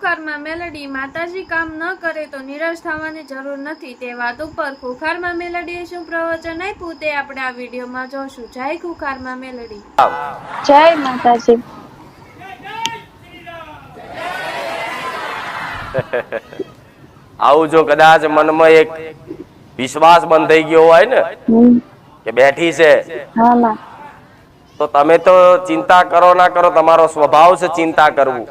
ખુખારમાં મેલડી માતાજી કામ ન કરે તો નિરાશ થવાની જરૂર નથી. તે વાત ઉપર ખુખારમાં મેલડીએ શું પ્રવચન આપ્યું તે આપણે આ વિડીયોમાં જોશું. જય ખુખારમાં મેલડી. જય માતાજી. આવું જો કદાચ મનમાં એક વિશ્વાસ બંધાઈ ગયો હોય ને કે બેઠી છે તો તમે તો ચિંતા કરો ના કરો તમારો સ્વભાવ છે ચિંતા કરવું.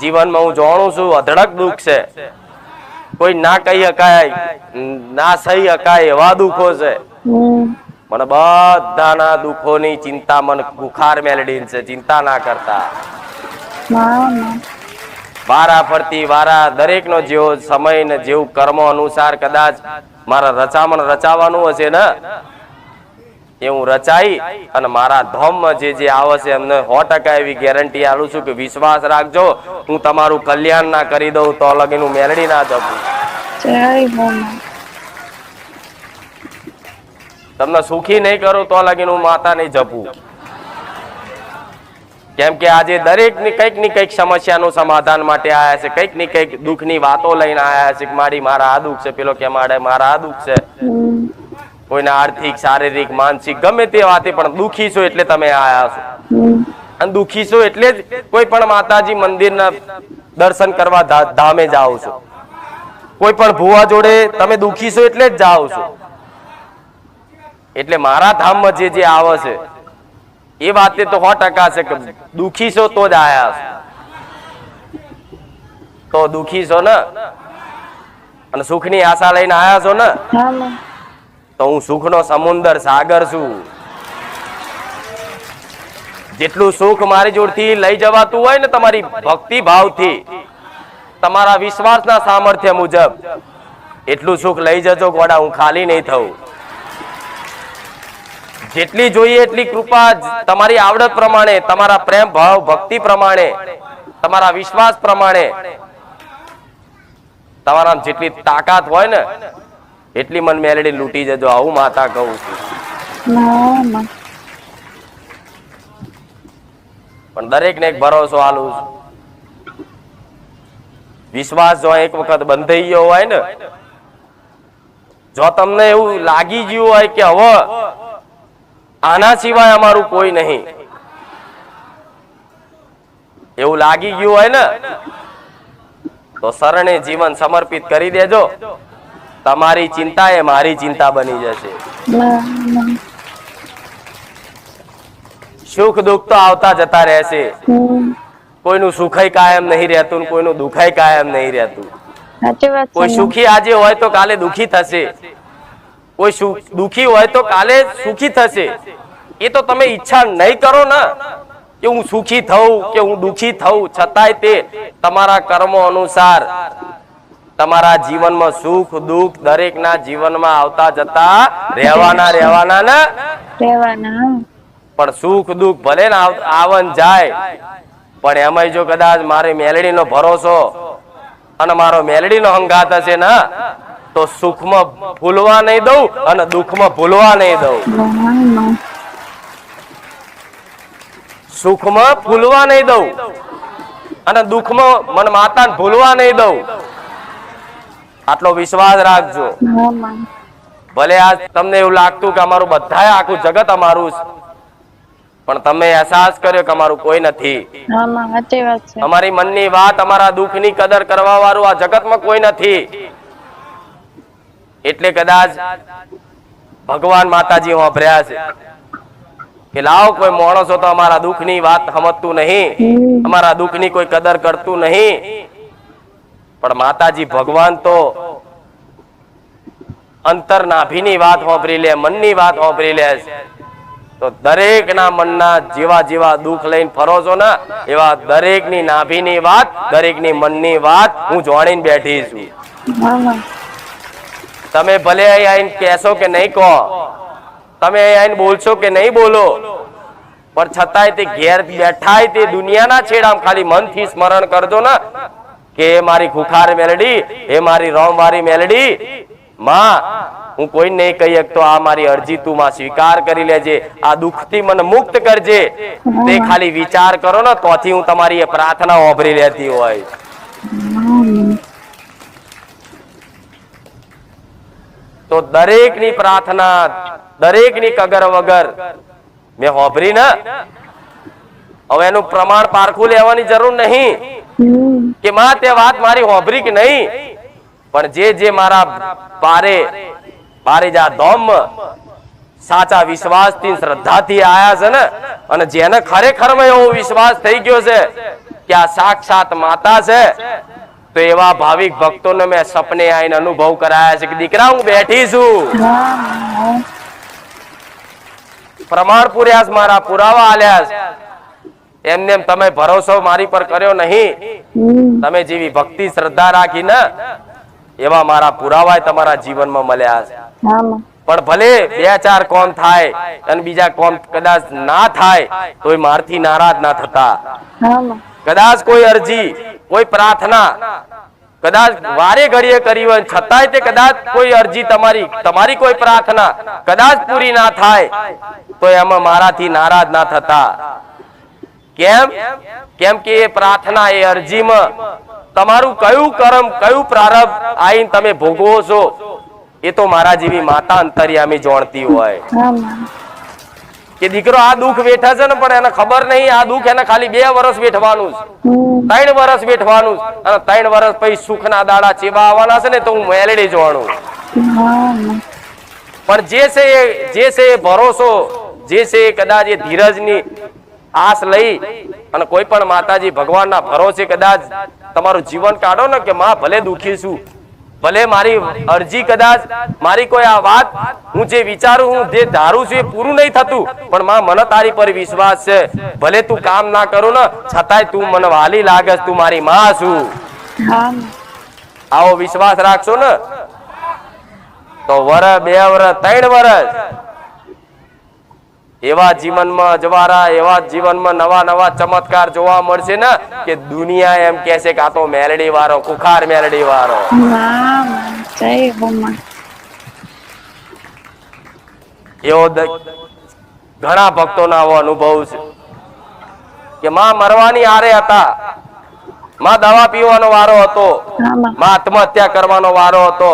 જીવનમાં હું જાણું છું અધડક દુઃખ છે. કોઈ ના કહી શકાય ના સહી શકાય એવા દુઃખો છે. મને બધાના દુઃખોની ચિંતા મન બુખાર મેલડી છે ચિંતા ના કરતા. વારા ફરતી વારા દરેક નો જેવો સમય ને જેવું કર્મ અનુસાર કદાચ મારા રચામણ રચાવાનું હશે ને? એ હું રચાઈ અને મારા ધોમમાં જે જે આવે છે એમને સો ટકા એવી ગેરંટી આલું છું કે વિશ્વાસ રાખજો. હું તમારું કલ્યાણ ના કરી દઉં તો લગીન હું મેળડી ના જપું તમને સુખી નહીં કરું તો લગીન હું માતા નહીં જપું. કેમ કે આજે દરેકની કંઈકની કંઈક સમસ્યાનું સમાધાન માટે આયા છે. કંઈકની કંઈક દુઃખની વાતો લઈને આયા છે કે મારી મારા આ દુઃખ છે. પેલો કે મારે મારા આ દુઃખ છે. કોઈના આર્થિક, શારીરિક, માનસિક, ગમે તે વાતે પણ દુખી છો એટલે તમે આયા છો. અને દુખી છો એટલે જ કોઈ પણ માતાજી મંદિરના દર્શન કરવા ધામે જાઓ છો. કોઈ પણ ભુવા જોડે તમે દુખી છો એટલે જ જાઓ છો. એટલે મારા ધામમાં જે જે આવે છે, એ વાતે તો સો ટકા છે કે દુખી છો તો જ આયા છો. તો દુખી છો ને? અને સુખની આશા લઈને આયા છો ને? તો હું સુખનો સમુંદર સાગર છું. જેટલું સુખ મારી જોડથી લઈ જવાતું હોય ને તમારી ભક્તિ ભાવથી, તમારા વિશ્વાસના સામર્થ્ય મુજબ, એટલું સુખ લઈ જજો ગોડા, હું ખાલી નહીં થવું જેટલી જોઈએ એટલી કૃપા તમારી આવડત પ્રમાણે, તમારા પ્રેમ ભાવ, ભક્તિ પ્રમાણે, તમારા વિશ્વાસ પ્રમાણે તમારા જેટલી તાકાત હોય ને એટલી મન મેલડી લૂંટી જજો આવું માતા કહું છું. પણ દરેક ને એક ભરોસો આલું છું. વિશ્વાસ જો એક વખત બંધાઈ ગયો હોય ને જો તમને એવું લાગી ગયું હોય કે હવે આના સિવાય અમારું કોઈ નહીં. એવું લાગી ગયું હોય ને તો શરણે જીવન સમર્પિત કરી દેજો. તમારી ચિંતા એ મારી ચિંતા બની જશે. સુખ દુઃખ તો આવતા જતા રહેશે. કોઈનું સુખાઈ કાયમ નહીં રહેતું કોઈનું દુખાઈ કાયમ નહીં રહેતું. કોઈ સુખી આજે હોય તો કાલે દુખી થશે. કોઈ દુખી હોય તો કાલે સુખી થશે. એ તો તમે ઈચ્છા નહીં કરો ને કે હું સુખી થઉં કે હું દુખી થઉં. છતાંય તે તમારા કર્મો અનુસાર તમારા જીવનમાં સુખ દુઃખ દરેકના જીવનમાં આવતા જતા રહેવાના રહેવાના ને? રહેવાના પણ સુખ દુઃખ ભલે ને આવન જાય પણ એમાં જો કદાચ મારી મેલડીનો ભરોસો અને મારો મેલડીનો હંગાત હશે ને તો સુખમાં ભૂલવા નહીં દઉં અને દુઃખમાં ભૂલવા નહીં દઉં. સુખમાં સુખમાં ભૂલવા નહીં દઉં અને દુઃખમાં મન માતાને ભૂલવા નહીં દઉં. આટલો વિશ્વાસ રાખજો. ભલે આ તમને એવું લાગતું કે અમારું બધા આખું જગત અમારું છે પણ તમે અહેસાસ કર્યો કે અમારું કોઈ નથી. અમારી મનની વાત અમારા દુઃખની કદર કરવા વાળું આ જગતમાં કોઈ નથી. એટલે કદાચ ભગવાન માતાજી વાપર્યા છે કે લાવો કોઈ માણસો તો અમારા દુઃખની વાત સમજતું નહીં. અમારા અમારા દુઃખની કોઈ કદર કરતું નહીં. પણ માતાજી ભગવાન તો અંતર નાભીની વાત વાપરી લે મનની વાત વાપરી લે. તો દરેકના મનના જેવા જેવા દુઃખ લઈને ફરો છો ને એવા દરેકની નાભીની વાત દરેકની મનની વાત હું જાણીને બેઠી છું તમે ભલે અહીં આવીને કહેશો કે નહીં કહો તમે અહીં આવીને બોલશો કે નહીં બોલો પણ છતાંય તે ઘેર બેઠાય તે દુનિયાના છેડામાં ખાલી મનથી સ્મરણ કરજો ને કે એ મારી ખુખાર મેલડી, એ મારી રોમવારી મેલડી. માં, હું કોઈ નહીં કહી શકતો, આ મારી અરજી તું માં સ્વીકાર કરી લેજે, આ દુઃખથી મને મુક્ત કરજે. તે ખાલી વિચાર કરો ને, તોથી હું તમારી એ પ્રાર્થના ઓભરી લેતી હોય. તો દરેકની પ્રાર્થના, દરેકની કગર વગર મેં હોભરી ને. હવે એનું પ્રમાણ પારખું લેવાની જરૂર નહીં. કે માં તે વાત મારી હોભરી કે નહીં? પણ જે જે મારા બારે બારે જા ધોમ સાચા વિશ્વાસથી શ્રદ્ધાથી આયા છે ને અને જેને ખરેખરમાં એવો વિશ્વાસ થઈ ગયો છે કે આ સાક્ષાત માતા છે તો એવા ભાવિક ભક્તોને મેં સપને આવીને અનુભવ કરાયા છે કે દીકરા હું બેઠી છું. પ્રમાણ પૂર્યા મારા પુરાવા આલ્યા એમને એમ તમે ભરોસો મારી પર કર્યો નહીં. તમે જેવી ભક્તિ શ્રદ્ધા રાખી ને એવા મારા પુરાવા તમારા જીવનમાં મળ્યા છે. પણ ભલે બે ચાર કોમ થાય અને બીજા કોમ કદાચ ના થાય તો મારથી નારાજ ના થતા. કદાચ કોઈ અરજી કોઈ પ્રાર્થના કદાચ વારે ઘડીએ કરી હોય છતાંય તે કદાચ કોઈ અરજી તમારી તમારી કોઈ પ્રાર્થના કદાચ પૂરી ના થાય તો એમાં મારાથી નારાજ ના થતા. કેમ? કેમ કે એ પ્રાર્થના એ અરજીમાં તમારું કયું કર્મ કયું પ્રારંભ આઈને તમે ભોગવો છો એ તો મારા જેવી માતા અંતર્યામી જાણતી હોય. કે દીકરો આ દુઃખ વેઠે છે ને પણ એને ખબર નહીં આ દુઃખ એને ખાલી બે વર્ષ વેઠવાનું છે. ત્રણ વર્ષ વેઠવાનું છે. અને ત્રણ વર્ષ પછી સુખના દાડા ચેવા આવવાના છે ને તો હું મેલડી જોવાનું પણ જે છે જે છે એ ભરોસો જે છે કદાચ એ ધીરજની આસ લઈ અને કોઈ પણ માતાજી ભગવાનના ભરોસે કદાચ તમારું જીવન કાઢો ને કે માં ભલે દુખી છું ભલે મારી અરજી કદાચ મારી કોઈ આ વાત હું જે વિચારું હું જે ધારું છું એ પૂરું નહીં થતું પણ માં મને તારી પર વિશ્વાસ છે. ભલે તું કામ ના કરું ને છતાંય તું મને વાલી લાગે તું મારી માં છું. આવો વિશ્વાસ રાખશો ને? તો વર બે વર ત્રણ વર્ષ એવા જીવનમાં જવારા એવા જીવનમાં નવા નવા ચમત્કાર જોવા મળશે ને કે દુનિયા એમ કહે છે કે આ તો મેલડી વાળો કુખાર મેલડી વાળો એવો ઘણા ઘણા ભક્તોનો આવો અનુભવ છે કે માં મરવાની આરે હતા. માં દવા પીવાનો વારો હતો. માં આત્મહત્યા કરવાનો વારો હતો.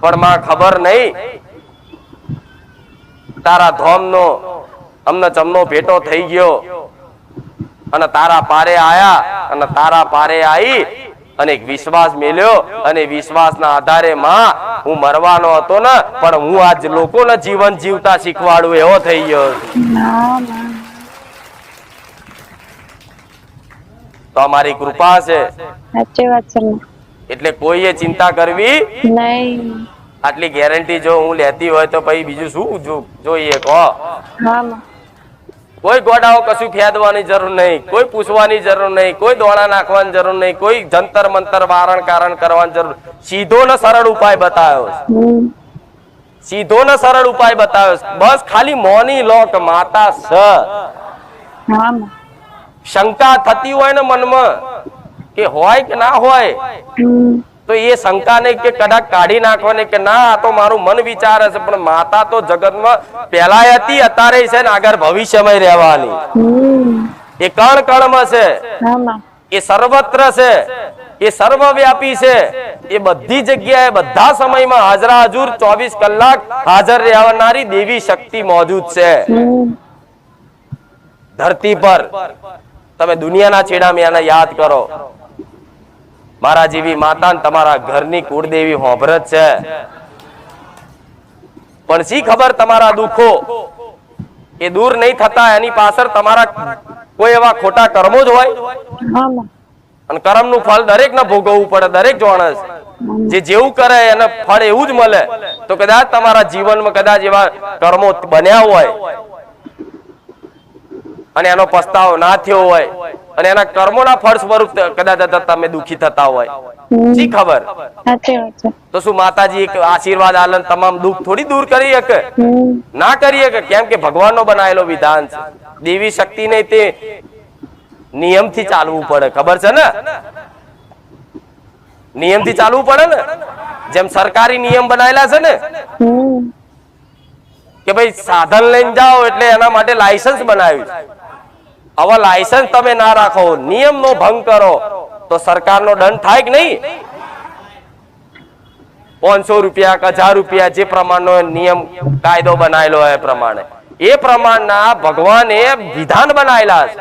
પણ માં ખબર નહીં. તારા ધોમનો અમને ચમનો ભેટો થઈ ગયો. અને તારા પારે આયા અને તારા પારે આવી અને એક વિશ્વાસ મેલ્યો અને વિશ્વાસના આધારે માં હું મરવાનો હતો ને પણ હું આજ લોકોને જીવન જીવતા શીખવાડું એવો થઈ ગયો. તો અમારી કૃપા છે. સાચી વાત છે એટલે કોઈએ ચિંતા કરવી? નહીં. આટલી ગેરંટી જો હું લેતી હોય તો પછી બીજું શું જોઈએ કહો. હા કોઈ ગોડાઓ કશું ફેદવાની જરૂર નહીં કોઈ પૂછવાની જરૂર નહીં કોઈ દોણા નાખવાની જરૂર નહીં કોઈ જંતર મંતર વારણ કારણ કરવાની જરૂર સીધો ને સરળ ઉપાય બતાવ્યો સીધો ને સરળ ઉપાય બતાવ્યો બસ ખાલી મોની લોક માતા સ. શંકા થતી હોય ને મનમાં કે હોય કે ના હોય? તો એ શંકાને કે કદાચ કાઢી નાખવાની કે ના આ તો મારું મન વિચાર હશે પણ માતા તો જગતમાં પેલા હતી અત્યારે છે ને આગળ ભવિષ્યમાં રહેવાની. એ કણ કણમાં છે. એ સર્વત્ર છે. એ સર્વવ્યાપી છે. એ બધી જગ્યાએ બધા સમયમાં હાજરા હજુર ચોવીસ કલાક હાજર રહેનારી દેવી શક્તિ મોજૂદ છે. ધરતી પર. તમે દુનિયાના છેડા યાદ કરો. મારા જેવી માતા ને તમારા ઘરની કુળદેવી હોભરત છે. પણ શી ખબર તમારા દુઃખો? એ દૂર નહીં થતા એની પાછળ તમારા કોઈ એવા ખોટા કર્મો જ હોય? અને કર્મ કર્મનું ફળ દરેક ને ભોગવવું પડે દરેક જોણસ. જે જેવું કરે એને ફળ એવું જ મળે. તો કદાચ તમારા જીવનમાં કદાચ એવા કર્મો બન્યા હોય. અને એનો પસ્તાવો ના થયો હોય. અને એના કર્મોના ફળ સ્વરૂપ કદાચ તમે દુખી થતા હોય. શી ખબર? તો શું માતાજી એક આશીર્વાદ આલન તમામ દુઃખ થોડી દૂર કરી શકે? ના કરી શકે? કેમ કે ભગવાનનો બનાવેલો વિધાન છે. દેવી શક્તિને તે નિયમથી ચાલવું પડે. ખબર છે ને? નિયમથી ચાલવું પડે ને? જેમ સરકારી નિયમ બનાયેલા છે ને? કે ભાઈ સાધન લઈને જાઓ એટલે એના માટે લાયસન્સ બનાવ્યું છે. હવે લાયસન્સ તમે ના રાખો નિયમનો ભંગ કરો તો સરકારનો દંડ થાય કે નહીં? પાંચસો રૂપિયા કે હજાર રૂપિયા જે પ્રમાણનો નિયમ કાયદો બનાવેલો એ પ્રમાણે. એ પ્રમાણના ભગવાને વિધાન બનાવેલા છે.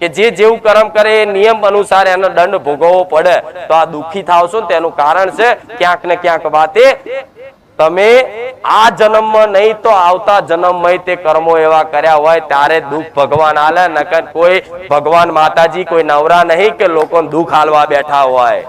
કે જે જેવું કર્મ કરે એ નિયમ અનુસાર એનો દંડ ભોગવવો પડે. તો આ દુઃખી થાવ છો ને તેનું કારણ છે ક્યાંક ને ક્યાંક વાતે તમે આ જન્મમાં નહીં તો આવતા જન્મમાં તે કર્મો એવા કર્યા હોય ત્યારે દુઃખ ભગવાન આલે, નકર કોઈ ભગવાન માતાજી કોઈ નવરા નહીં કે લોકો દુઃખ હાલવા બેઠા હોય.